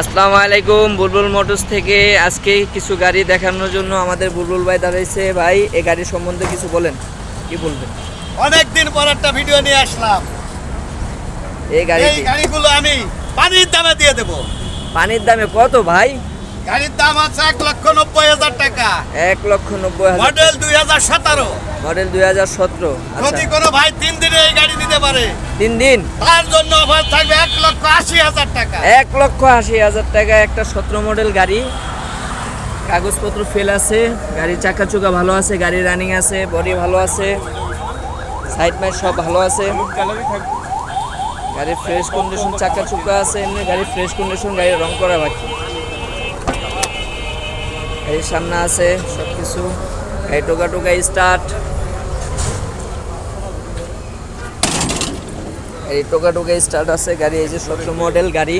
আসসালামু আলাইকুম বুলবুল মোটরস থেকে আজকে কিছু গাড়ি দেখানোর জন্য আমাদের বুলবুল ভাই দাঁড়াইছে। ভাই এই গাড়ি সম্বন্ধে কিছু বলেন কি বলবেন? অনেক দিন পর একটা ভিডিও নিয়ে আসলাম। এই গাড়ি এই গাড়িগুলো আমি পানির দামে দিয়ে দেব। পানির দামে কত ভাই? গাড়ির দাম আছে এক লক্ষ নব্বই হাজার টাকা। এক লক্ষ নব্বই হাজার মডেল দুই হাজার সতেরো। মডেল দুই হাজার সতেরো যদি আচ্ছা কোনো ভাই তিন দিনে এই গাড়ি দিতে পারে তিন দিন। তার জন্য অফার থাকবে এক লক্ষ আশি হাজার টাকা। এক লক্ষ আশি হাজার টাকা একটা সতেরো মডেল গাড়ি। কাগজপত্র ফেল আছে গাড়ির চাকা চুকা ভালো আছে গাড়ি রানিং আছে বডি ভালো আছে সাইড মাইড সব ভালো আছে। গাড়ির ফ্রেশ কন্ডিশন চাকা চুকা আছে এমনি গাড়ির ফ্রেশ কন্ডিশন গাড়ির রং করা বাকি। গাড়ির সামনে আছে সব কিছু গাড়ি টোকা টোকা স্টার্ট এই টোকা টোকা স্টার্ট আছে গাড়ি এই যে সতেরো মডেল গাড়ি।